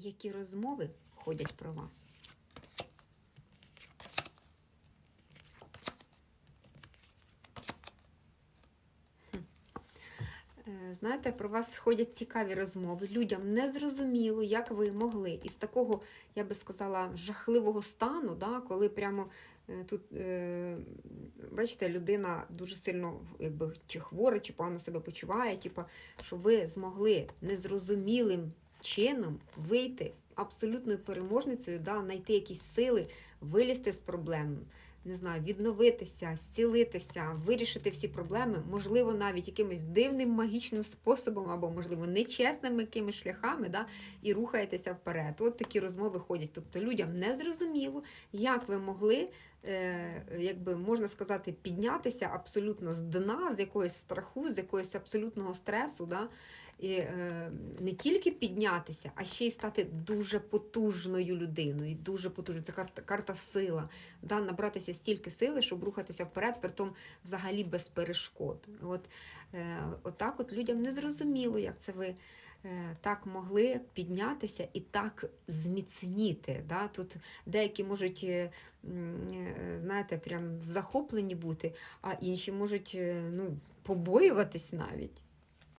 Які розмови ходять про вас? Е, Знаєте, про вас ходять цікаві розмови. Людям не зрозуміло, як ви могли із такого, я би сказала, жахливого стану, да, коли прямо е, тут, е, бачите, людина дуже сильно якби, чи хвора, чи погано себе почуває, типу, що ви змогли незрозумілим чином вийти абсолютною переможницею, да, знайти якісь сили, вилізти з проблем, не знаю, відновитися, зцілитися, вирішити всі проблеми, можливо, навіть якимось дивним магічним способом, або, можливо, нечесними якимись шляхами, да, і рухаєтеся вперед. От такі розмови ходять. Тобто людям не зрозуміло, як ви могли. Е, якби можна сказати, піднятися абсолютно з дна, з якогось страху, з якогось абсолютного стресу, да? І е, не тільки піднятися, а ще й стати дуже потужною людиною. Дуже потужною. Це карта, карта сила. Да? Набратися стільки сили, щоб рухатися вперед, притом взагалі без перешкод. От, е, отак от людям не зрозуміло, як це ви. е, Так могли піднятися і так зміцніти. Да? Тут деякі можуть, знаєте, прям захоплені бути, а інші можуть ну, побоюватись навіть.